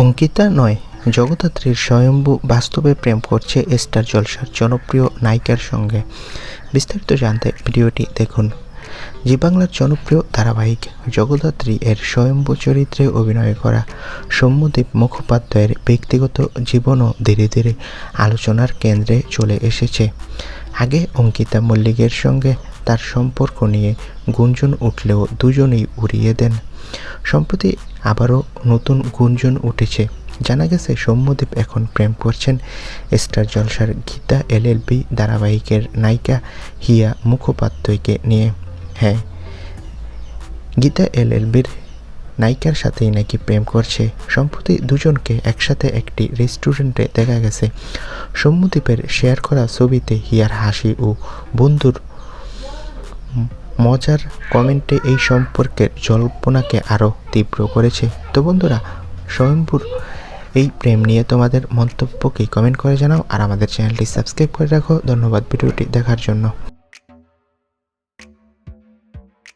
অঙ্কিতা নয়, জগদ্ধাত্রীর স্বয়ম্ভু বাস্তবে প্রেম করছে স্টার জলসার জনপ্রিয় নায়িকার সঙ্গে। বিস্তারিত জানতে ভিডিওটি দেখুন। জি বাংলার জনপ্রিয় ধারাবাহিক জগদ্ধাত্রী এর স্বয়ম্ভু চরিত্রে অভিনয় করা সৌম্যদীপ মুখোপাধ্যায়ের ব্যক্তিগত জীবনও ধীরে ধীরে আলোচনার কেন্দ্রে চলে এসেছে। আগে অঙ্কিতা মল্লিকের সঙ্গে তার সম্পর্ক নিয়ে গুঞ্জন উঠলেও দুজনেই উড়িয়ে দেন। সম্প্রতি আবারও নতুন গুঞ্জন উঠেছে। জানা গেছে, সৌম্যদীপ এখন প্রেম করছেন স্টার জলসার গীতা এলএলবি ধারাবাহিকের নায়িকা হিয়া মুখোপাধ্যায়কে নিয়ে। হ্যাঁ গীতা এলএলবির নায়িকার সাথেই নাকি প্রেম করছে। সম্প্রতি দুজনকে একসাথে একটি রেস্টুরেন্টে দেখা গেছে। সৌম্যদীপের শেয়ার করা ছবিতে হিয়ার হাসি ও বন্ধুর মজার কমেন্টে এই সম্পর্কের জল্পনাকে আরও তীব্র করেছে। তো বন্ধুরা, স্বয়ম্ভুর এই প্রেম নিয়ে তোমাদের মন্তব্যকে কমেন্ট করে জানাও আর আমাদের চ্যানেলটি সাবস্ক্রাইব করে রাখো। ধন্যবাদ ভিডিওটি দেখার জন্য।